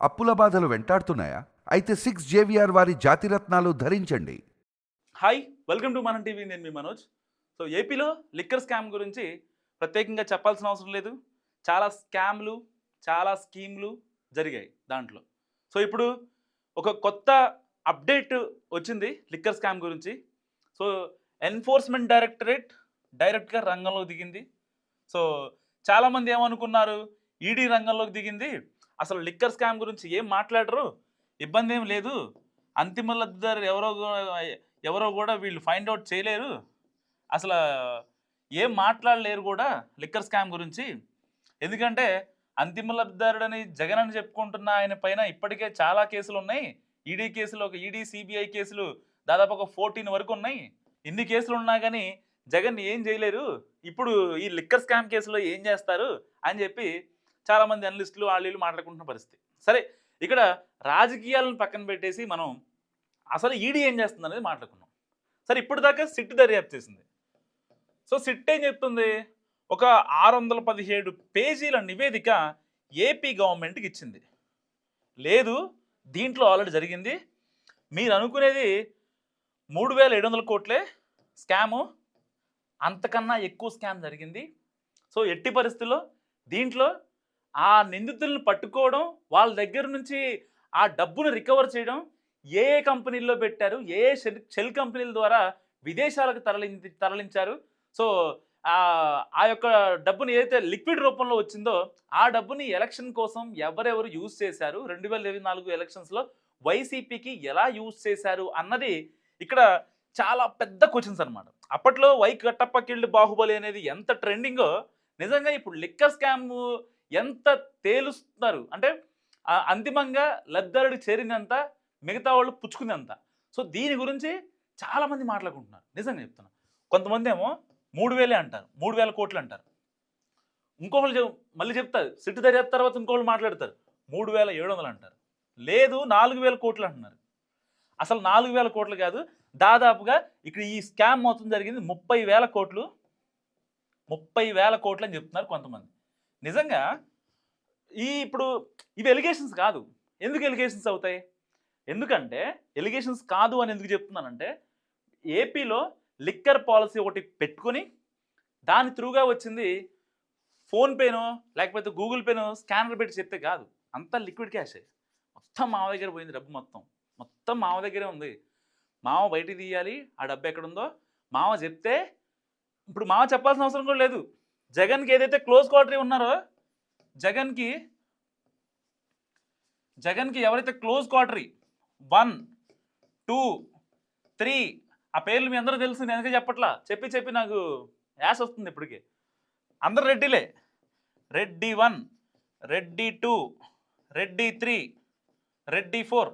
అప్పుల బాధలు వెంటాడుతున్నాయా? అయితే సిక్స్ జేవిఆర్ వారి జాతిరత్నాలు ధరించండి. హాయ్ వెల్కమ్ టు మన టీవీ నేను మీ మనోజ్. సో ఏపీలో లిక్కర్ స్కామ్ గురించి ప్రత్యేకంగా చెప్పాల్సిన అవసరం లేదు. చాలా స్కామ్లు చాలా స్కీమ్లు జరిగాయి దాంట్లో. సో ఇప్పుడు ఒక కొత్త అప్డేట్ వచ్చింది లిక్కర్ స్కామ్ గురించి. సో ఎన్ఫోర్స్మెంట్ డైరెక్టరేట్ డైరెక్ట్గా రంగంలోకి దిగింది. సో చాలామంది ఏమనుకున్నారు? ఈడీ రంగంలోకి దిగింది. అసలు లిక్కర్ స్కామ్ గురించి ఏం మాట్లాడరు? ఇబ్బంది ఏం లేదు. అంతిమ లబ్ధిదారు ఎవరో కూడా- ఎవరో కూడా వీళ్ళు ఫైండ్ అవుట్ చేయలేరు. అసలు ఏం మాట్లాడలేరు కూడా లిక్కర్ స్కామ్ గురించి. ఎందుకంటే అంతిమ లబ్ధిదారుడని జగన్ అని చెప్పుకుంటున్న ఆయన పైన ఇప్పటికే చాలా కేసులు ఉన్నాయి. ఈడీ కేసులు ఒక ఈడీ సిబిఐ కేసులు దాదాపు ఒక ఫోర్టీన్ వరకు ఉన్నాయి. ఇన్ని కేసులు ఉన్నా కానీ జగన్ ఏం చేయలేరు. ఇప్పుడు ఈ లిక్కర్ స్కామ్ కేసులో ఏం చేస్తారు అని చెప్పి చాలామంది అనలిస్టులు వాళ్ళు మాట్లాడుకుంటున్న పరిస్థితి. సరే ఇక్కడ రాజకీయాలను పక్కన పెట్టేసి మనం అసలు ఈడీ ఏం చేస్తుంది అనేది మాట్లాడుకున్నాం సరే ఇప్పుడు దాకా సిట్ దర్యాప్తు చేసింది. సో సిట్ ఏం చెప్తుంది? ఒక ఆరు వందల పదిహేడు పేజీల నివేదిక ఏపీ గవర్నమెంట్కి ఇచ్చింది. లేదు దీంట్లో ఆల్రెడీ జరిగింది. మీరు అనుకునేది మూడు వేల ఏడు వందల కోట్లే స్కాము. అంతకన్నా ఎక్కువ స్కామ్ జరిగింది. సో ఎట్టి పరిస్థితుల్లో దీంట్లో ఆ నిందితులను పట్టుకోవడం వాళ్ళ దగ్గర నుంచి ఆ డబ్బును రికవర్ చేయడం ఏ ఏ కంపెనీల్లో పెట్టారు ఏ సెల్ షెల్ కంపెనీల ద్వారా విదేశాలకు తరలి తరలించారు. సో ఆ యొక్క డబ్బుని ఏదైతే లిక్విడ్ రూపంలో వచ్చిందో ఆ డబ్బుని ఎలక్షన్ కోసం ఎవరెవరు యూజ్ చేశారు? రెండు వేల ఇరవై నాలుగు ఎలక్షన్స్లో వైసీపీకి ఎలా యూజ్ చేశారు అన్నది ఇక్కడ చాలా పెద్ద క్వశ్చన్స్ అనమాట అప్పట్లో వై కట్టప్పకిళ్ళు కిల్డ్ బాహుబలి అనేది ఎంత ట్రెండింగో నిజంగా ఇప్పుడు లిక్కర్ స్కామ్ ఎంత తేలుస్తున్నారు? అంటే అంతిమంగా లబ్ధారుడికి చేరినంత మిగతా వాళ్ళు పుచ్చుకుందంత సో దీని గురించి చాలామంది మాట్లాడుకుంటున్నారు. నిజంగా చెప్తున్నా. కొంతమంది ఏమో మూడు వేలే అంటారు. మూడు వేల కోట్లు అంటారు. ఇంకొకళ్ళు మళ్ళీ చెప్తారు. సిట్టు దర్యాప్తు తర్వాత ఇంకొకళ్ళు మాట్లాడతారు. మూడు వేల ఏడు వందలు అంటారు. లేదు నాలుగు వేల కోట్లు అంటున్నారు. అసలు నాలుగు వేల కోట్లు కాదు. దాదాపుగా ఇక్కడ ఈ స్కామ్ మొత్తం జరిగింది ముప్పై వేల కోట్లు. ముప్పై వేల కోట్లు అని చెప్తున్నారు కొంతమంది. నిజంగా ఈ ఇప్పుడు ఇవి ఎలిగేషన్స్ కాదు. ఎందుకు ఎలిగేషన్స్ అవుతాయి? ఎందుకంటే ఎలిగేషన్స్ కాదు అని ఎందుకు చెప్తున్నానంటే ఏపీలో లిక్కర్ పాలసీ ఒకటి పెట్టుకొని దాని త్రూగా వచ్చింది ఫోన్పేనో లేకపోతే గూగుల్ పేనో స్కానర్ పెట్టి చెప్తే కాదు. అంతా లిక్విడ్ క్యాషే మొత్తం మామ దగ్గర పోయింది డబ్బు మొత్తం. మొత్తం మామ దగ్గరే ఉంది. మావ బయటికి తీయాలి. ఆ డబ్బు ఎక్కడుందో మావ చెప్తే ఇప్పుడు మావ చెప్పాల్సిన అవసరం కూడా లేదు. జగన్కి ఏదైతే క్లోజ్ క్వార్టరీ ఉన్నారో జగన్కి జగన్కి ఎవరైతే close coterie one two three ఆ పేర్లు మీ అందరూ తెలుసు నేను ఎందుకు చెప్పట్లా? చెప్పి చెప్పి నాకు యాస్ వస్తుంది ఇప్పటికి. అందరు రెడ్డిలే. Reddy one Reddy two Reddy three Reddy four.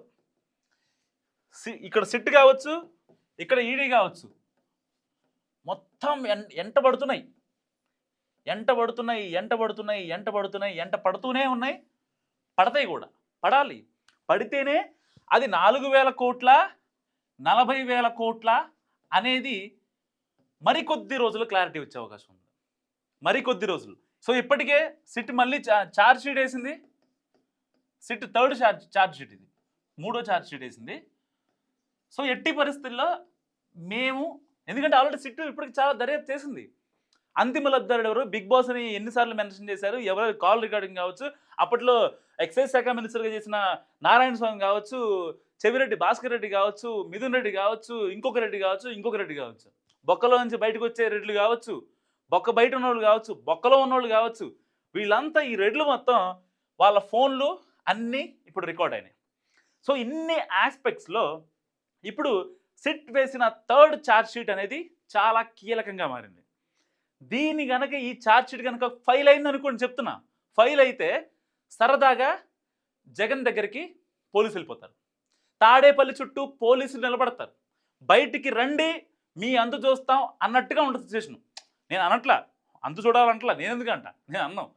ఇక్కడ సిట్ కావచ్చు ఇక్కడ ఈడీ కావచ్చు. మొత్తం ఎన్ ఎంట పడుతున్నాయి. ఎంట పడుతున్నాయి ఎంట పడుతున్నాయి ఎంట పడుతున్నాయి ఎంట పడుతూనే ఉన్నాయి. పడతాయి కూడా. పడాలి. పడితేనే అది నాలుగు వేల కోట్ల నలభై వేల కోట్ల అనేది మరికొద్ది రోజులు క్లారిటీ వచ్చే అవకాశం ఉంది. మరికొద్ది రోజులు. సో ఇప్పటికే సిట్ మళ్ళీ చా- ఛార్జ్ షీట్ వేసింది. SIT third charge charge sheet ఇది. మూడో ఛార్జ్ షీట్ వేసింది. సో ఎట్టి పరిస్థితుల్లో మేము ఎందుకంటే ఆల్రెడీ సిట్ ఇప్పటికి చాలా దర్యాప్తు చేసింది. అంతిమ లబ్ధారుడు ఎవరు? బిగ్ బాస్ అని ఎన్నిసార్లు మెన్షన్ చేశారు. ఎవరు? కాల్ రికార్డింగ్ కావచ్చు. అప్పట్లో ఎక్సైజ్ శాఖ మినిస్టర్గా చేసిన నారాయణ స్వామి కావచ్చు చెవిరెడ్డి భాస్కర్ రెడ్డి కావచ్చు మిథున్ రెడ్డి కావచ్చు ఇంకొక రెడ్డి కావచ్చు ఇంకొక రెడ్డి కావచ్చు. బొక్కలో నుంచి బయటకు వచ్చే రెడ్లు కావచ్చు బొక్క బయట ఉన్నోళ్ళు కావచ్చు బొక్కలో ఉన్నోళ్ళు కావచ్చు. వీళ్ళంతా ఈ రెడ్లు మొత్తం వాళ్ళ ఫోన్లు అన్నీ ఇప్పుడు రికార్డ్ అయినాయి. సో ఇన్ని ఆస్పెక్ట్స్లో ఇప్పుడు సిట్ వేసిన థర్డ్ ఛార్జ్ షీట్ అనేది చాలా కీలకంగా మారింది. దీని గనక ఈ ఛార్జ్ షీట్ కనుక ఫైల్ అయింది అనుకోండి చెప్తున్నా. ఫైల్ అయితే సరదాగా జగన్ దగ్గరికి పోలీసులు వెళ్ళిపోతారు. తాడేపల్లి చుట్టూ పోలీసులు నిలబడతారు. బయటికి రండి మీ అందు చూస్తాం అన్నట్టుగా ఉంటుంది సిచ్యువేషన్ నేను అనట్లా. అందు చూడాలంటలా. నేను ఎందుకంట? నేను అన్నాం.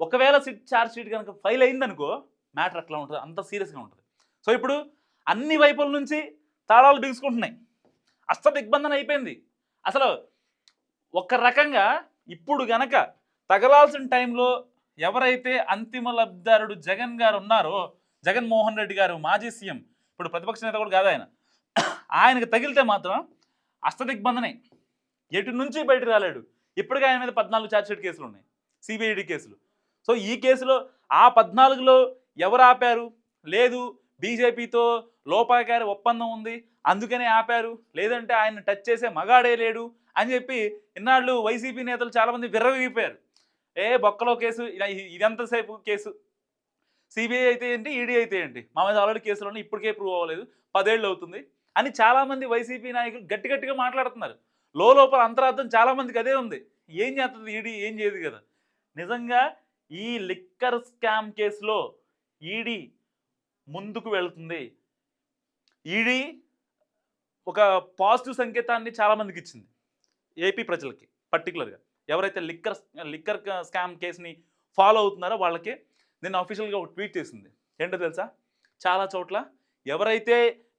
ఒకవేళ సిట్ ఛార్జ్ షీట్ కనుక ఫైల్ అయిందనుకో మ్యాటర్ అట్లా ఉంటుంది. అంత సీరియస్గా ఉంటుంది. సో ఇప్పుడు అన్ని వైపుల నుంచి తాళాలు బిగుసుకుంటున్నాయి. అస్త దిగ్బంధన అయిపోయింది. అసలు ఒక రకంగా ఇప్పుడు గనక తగలాల్సిన టైంలో ఎవరైతే అంతిమ లబ్ధారుడు జగన్ గారు ఉన్నారో జగన్మోహన్ రెడ్డి గారు మాజీ సీఎం ఇప్పుడు ప్రతిపక్ష నేత కూడా కాదు ఆయన ఆయనకు తగిలితే మాత్రం అష్టదిగ్బంధనే. ఎటు నుంచి బయటకు రాలేడు. ఇప్పటికే ఆయన మీద పద్నాలుగు ఛార్జ్షీట్ కేసులు ఉన్నాయి. సిబిఐడి కేసులు. సో ఈ కేసులో ఆ పద్నాలుగులో ఎవరు ఆపారు? లేదు బీజేపీతో లోపాకారి ఒప్పందం ఉంది అందుకనే ఆపారు. లేదంటే ఆయన టచ్ చేసే మగాడే లేడు. అని చెప్పి ఇన్నాళ్ళు వైసీపీ నేతలు చాలామంది విర్రవిగిపోయారు. ఏ బొక్కలో కేసు ఇలా ఇదంతసేపు కేసు. సిబిఐ అయితే ఏంటి ఈడీ అయితే ఏంటి? మా మీద ఆల్రెడీ కేసులు ఉన్నాయి ఇప్పటికే ప్రూవ్ అవ్వలేదు పదేళ్ళు అవుతుంది అని చాలామంది వైసీపీ నాయకులు గట్టి గట్టిగా మాట్లాడుతున్నారు. లోపల అంతరార్థం చాలామందికి అదే ఉంది. ఏం చేస్తుంది ఈడీ ఏం చేయదు కదా. నిజంగా ఈ లిక్కర్ స్కామ్ కేసులో ఈడీ ముందుకు వెళుతుంది. ఈడీ ఒక పాజిటివ్ సంకేతాన్ని చాలామందికి ఇచ్చింది. ఏపీ ప్రజలకి పర్టికులర్గా ఎవరైతే లిక్కర్ లిక్కర్ స్కామ్ కేసుని ఫాలో అవుతున్నారో వాళ్ళకి నేను అఫీషియల్గా ఒక ట్వీట్ చేసింది. ఏంటో తెలుసా? చాలా చోట్ల ఎవరైతే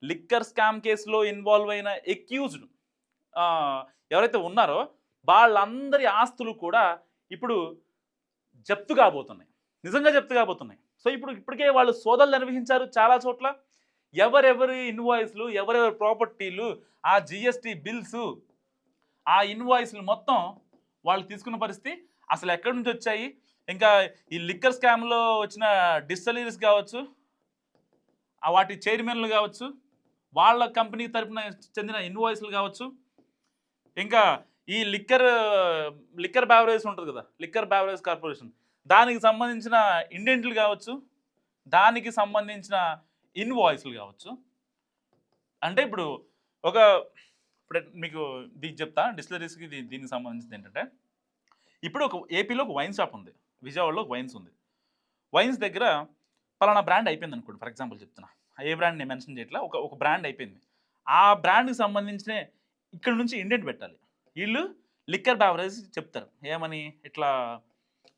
లిక్కర్ స్కామ్ కేసులో ఇన్వాల్వ్ అయిన ఎక్యూజ్డ్ ఎవరైతే ఉన్నారో వాళ్ళందరి ఆస్తులు కూడా ఇప్పుడు జప్తు కాబోతున్నాయి. నిజంగా జప్తు కాబోతున్నాయి. సో ఇప్పుడు ఇప్పటికే వాళ్ళు సోదాలు నిర్వహించారు చాలా చోట్ల. ఎవరెవరి ఇన్వాయిస్లు ఎవరెవరి ప్రాపర్టీలు ఆ జిఎస్టీ బిల్స్ ఆ ఇన్వాయిస్లు మొత్తం వాళ్ళు తీసుకున్న పరిస్థితి అసలు ఎక్కడి నుంచి వచ్చాయి? ఇంకా ఈ లిక్కర్ స్కామ్లో వచ్చిన డిస్టలీరీస్ కావచ్చు వాటి చైర్మన్లు కావచ్చు వాళ్ళ కంపెనీ తరపున చెందిన ఇన్వాయిస్లు కావచ్చు. ఇంకా ఈ లిక్కర్ లిక్కర్ బ్యావరేజ్ ఉంటుంది కదా లిక్కర్ బ్యావరేజ్ కార్పొరేషన్ దానికి సంబంధించిన ఇండెంట్లు కావచ్చు దానికి సంబంధించిన ఇన్వాయిస్లు కావచ్చు. అంటే ఇప్పుడు ఒక ఇప్పుడు మీకు దీనికి చెప్తా డిస్టిలరీస్కి దీ దీనికి సంబంధించింది ఏంటంటే ఇప్పుడు ఒక ఏపీలో ఒక వైన్ షాప్ ఉంది. విజయవాడలో ఒక వైన్స్ ఉంది. వైన్స్ దగ్గర పలానా బ్రాండ్ అయిపోయింది అనుకోండి. ఫర్ ఎగ్జాంపుల్ చెప్తున్నా. ఏ బ్రాండ్ నేను మెన్షన్ చేయట్లా ఒక ఒక బ్రాండ్ అయిపోయింది. ఆ బ్రాండ్కి సంబంధించిన ఇక్కడ నుంచి ఇండెంట్ పెట్టాలి. వీళ్ళు లిక్కర్ బ్యావరేజ్ చెప్తారు. ఏమని? ఇట్లా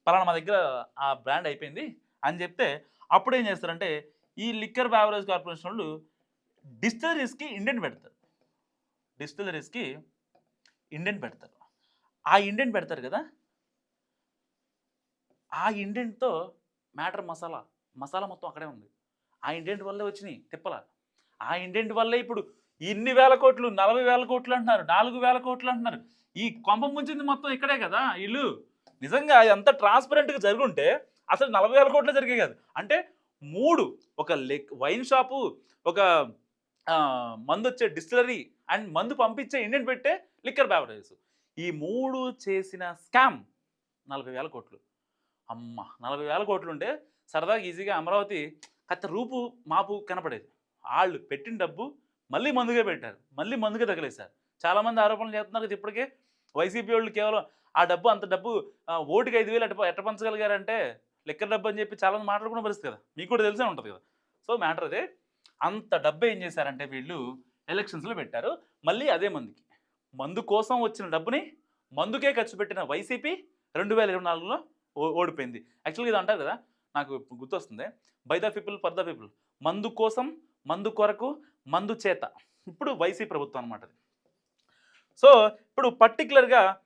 పలానా మా దగ్గర ఆ బ్రాండ్ అయిపోయింది అని చెప్తే అప్పుడు ఏం చేస్తారంటే ఈ లిక్కర్ బ్యావరేజ్ కార్పొరేషన్ వాళ్ళు డిస్టిలరీస్కి ఇండెంట్ పెడతారు. డిస్టిలరీస్కి ఇండెంట్ పెడతారు. ఆ ఇండెంట్ పెడతారు కదా? ఆ ఇండెంట్తో మ్యాటర్ మసాలా మసాలా మొత్తం అక్కడే ఉంది. ఆ ఇండెంట్ వల్లే వచ్చినాయి తిప్పల. ఆ ఇండెంట్ వల్లే ఇప్పుడు ఇన్ని వేల కోట్లు నలభై వేల కోట్లు అంటున్నారు నాలుగు వేల కోట్లు అంటున్నారు. ఈ కొంప ముంచింది మొత్తం ఇక్కడే కదా వీళ్ళు నిజంగా అంత ట్రాన్స్పరెంట్గా జరుగుంటే అసలు నలభై వేల కోట్లు జరిగే కదా. అంటే మూడు ఒక లెక్ వైన్ షాపు ఒక మందు వచ్చే డిస్టిలరీ అండ్ మందు పంపించే ఇండియన్ పెట్టే లిక్కర్ బ్యావరేజెస్. ఈ మూడు చేసిన స్కామ్ నలభై వేల కోట్లు. అమ్మ నలభై వేల కోట్లు ఉంటే సరదాగా ఈజీగా అమరావతి కత్త రూపు మాపు కనపడేది. వాళ్ళు పెట్టిన డబ్బు మళ్ళీ మందుగా పెట్టారు. మళ్ళీ మందుగా తగిలేశారు. చాలామంది ఆరోపణలు చేస్తున్నారు కదా ఇప్పటికే. వైసీపీ వాళ్ళు కేవలం ఆ డబ్బు అంత డబ్బు ఓటుకి ఐదు వేలు ఎట్ట ఎట్ట పంచగలిగారంటే లెక్కర్ డబ్బు అని చెప్పి చాలామంది మాట్లాడుకున్న పరిస్థితి కదా. మీకు కూడా తెలిసే ఉంటుంది కదా. సో మ్యాటర్ అదే. అంత డబ్బు ఏం చేశారంటే వీళ్ళు ఎలక్షన్స్లో పెట్టారు. మళ్ళీ అదే మందుకి. మందు కోసం వచ్చిన డబ్బుని మందుకే ఖర్చు పెట్టిన వైసీపీ రెండు వేల ఇరవై నాలుగులో ఓ- ఓడిపోయింది. యాక్చువల్గా ఇది అంటారు కదా నాకు గుర్తొస్తుంది. By the people for the people. మందు కోసం మందు కొరకు మందు చేత. ఇప్పుడు వైసీ ప్రభుత్వం అనమాట అది. సో ఇప్పుడు పర్టికులర్గా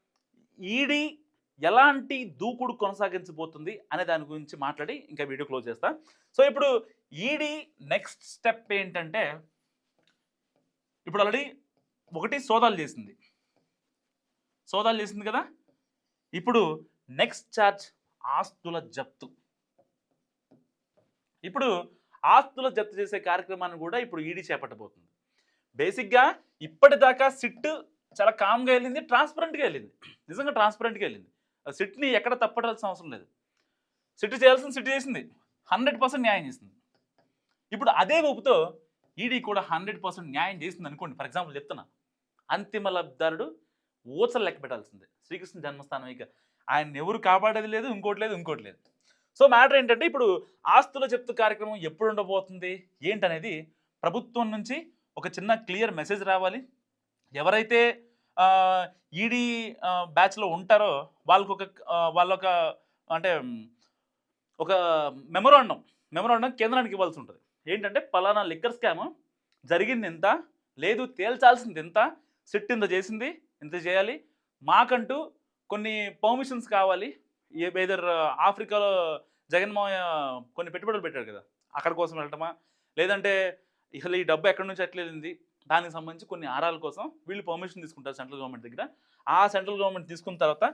ఈడీ ఎలాంటి దూకుడు కొనసాగించబోతుంది అనే దాని గురించి మాట్లాడి ఇంకా వీడియో క్లోజ్ చేస్తా. సో ఇప్పుడు ఈడీ నెక్స్ట్ స్టెప్ ఏంటంటే ఇప్పుడు ఆల్రెడీ ఒకటి సోదాలు చేసింది. సోదాలు చేసింది కదా? ఇప్పుడు నెక్స్ట్ ఛార్జ్ ఆస్తుల జప్తు. ఇప్పుడు ఆస్తుల జప్తు చేసే కార్యక్రమాన్ని కూడా ఇప్పుడు ఈడీ చేపట్టబోతుంది. బేసిక్గా ఇప్పటిదాకా సిట్ చాలా కామ్గా వెళ్ళింది ట్రాన్స్పరెంట్గా వెళ్ళింది. నిజంగా ట్రాన్స్పరెంట్గా వెళ్ళింది. ఆ సిట్ని ఎక్కడ తప్పడాల్సిన అవసరం లేదు. సిట్ చేయాల్సిన సిట్ చేసింది. హండ్రెడ్ పర్సెంట్ న్యాయం చేసింది. ఇప్పుడు అదే ఊపుతో ఈడీ కూడా హండ్రెడ్ పర్సెంట్ న్యాయం చేసింది అనుకోండి ఫర్ ఎగ్జాంపుల్ చెప్తున్నా. అంతిమ లబ్ధారుడు ఊచలు లెక్క పెట్టాల్సిందే. శ్రీకృష్ణ జన్మస్థానం ఇక. ఆయన ఎవరు కాపాడేది లేదు ఇంకోటి లేదు ఇంకోటి లేదు. సో మ్యాటర్ ఏంటంటే ఇప్పుడు ఆస్తుల చెప్తూ కార్యక్రమం ఎప్పుడు ఉండబోతుంది? ఏంటనేది ప్రభుత్వం నుంచి ఒక చిన్న క్లియర్ మెసేజ్ రావాలి. ఎవరైతే ఈడీ బ్యాచ్లో ఉంటారో వాళ్ళకు ఒక వాళ్ళొక అంటే ఒక మెమొరాండం మెమొరాండం కేంద్రానికి ఇవ్వాల్సి ఉంటుంది. ఏంటంటే పలానా లిక్కర్ స్కామ్ జరిగింది ఎంత లేదు తేల్చాల్సింది ఎంత సిట్ ఇంత చేసింది ఇంత చేయాలి. మాకంటూ కొన్ని పర్మిషన్స్ కావాలి. ఏదర్ ఆఫ్రికాలో జగన్మోహన్ కొన్ని పెట్టుబడులు పెట్టాడు కదా అక్కడ కోసం వెళ్ళటమా? లేదంటే అసలు ఈ డబ్బు ఎక్కడి నుంచి ఎట్లేదింది దానికి సంబంధించి కొన్ని ఆరాల కోసం వీళ్ళు పర్మిషన్ తీసుకుంటారు సెంట్రల్ గవర్నమెంట్ దగ్గర. ఆ సెంట్రల్ గవర్నమెంట్ తీసుకున్న తర్వాత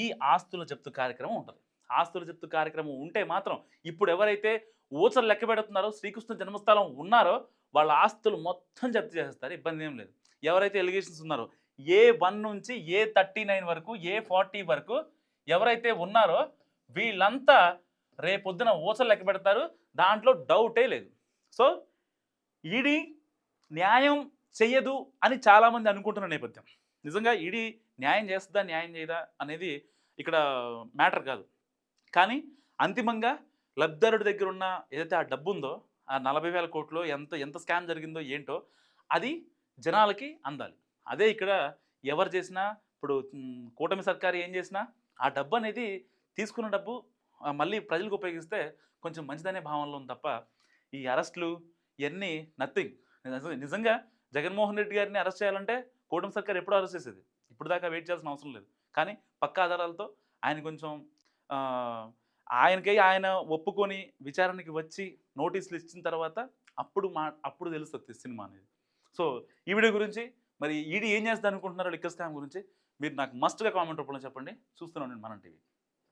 ఈ ఆస్తుల జప్తు కార్యక్రమం ఉంటుంది. ఆస్తుల జప్తు కార్యక్రమం ఉంటే మాత్రం ఇప్పుడు ఎవరైతే ఊచలు లెక్క పెడుతున్నారో శ్రీకృష్ణ జన్మస్థలం ఉన్నారో వాళ్ళ ఆస్తులు మొత్తం జప్తు చేసేస్తారు. ఇబ్బంది ఏం లేదు. ఎవరైతే ఎలిగేషన్స్ ఉన్నారో ఏ వన్ నుంచి ఏ థర్టీ నైన్ వరకు ఏ ఫార్టీ వరకు ఎవరైతే ఉన్నారో వీళ్ళంతా రేపొద్దున ఊచలు లెక్క పెడతారు. దాంట్లో డౌటే లేదు. సో ఈడీ న్యాయం చెయ్యదు అని చాలామంది అనుకుంటున్న నేపథ్యం. నిజంగా ఈడీ న్యాయం చేస్తుందా న్యాయం చేయదా అనేది ఇక్కడ మ్యాటర్ కాదు. కానీ అంతిమంగా లబ్ధిదారుడి దగ్గర ఉన్న ఏదైతే ఆ డబ్బు ఉందో ఆ నలభై వేల కోట్లు ఎంత ఎంత స్కామ్ జరిగిందో ఏంటో అది జనాలకి అందాలి. అదే ఇక్కడ ఎవరు చేసినా ఇప్పుడు కూటమి సర్కారు ఏం చేసినా ఆ డబ్బు అనేది తీసుకున్న డబ్బు మళ్ళీ ప్రజలకు ఉపయోగిస్తే కొంచెం మంచిదనే భావనలో ఉంది తప్ప ఈ అరెస్టులు ఇవన్నీ నథింగ్. నిజంగా జగన్మోహన్ రెడ్డి గారిని అరెస్ట్ చేయాలంటే కూటమి సర్కార్ ఎప్పుడూ అరెస్ట్ చేసేది. ఇప్పుడు దాకా వెయిట్ చేయాల్సిన అవసరం లేదు. కానీ పక్క ఆధారాలతో ఆయన కొంచెం ఆయనకై ఆయన ఒప్పుకొని విచారణకి వచ్చి నోటీసులు ఇచ్చిన తర్వాత అప్పుడు మా అప్పుడు తెలుస్తుంది సినిమా అనేది. సో ఈ వీడియో గురించి మరి ఈడీ ఏం చేస్తుంది అనుకుంటున్నారో లిక్కర్ స్కామ్ గురించి మీరు నాకు మస్ట్గా కామెంట్ రూపంలో చెప్పండి. చూస్తున్నాను నేను మనం టీవీ.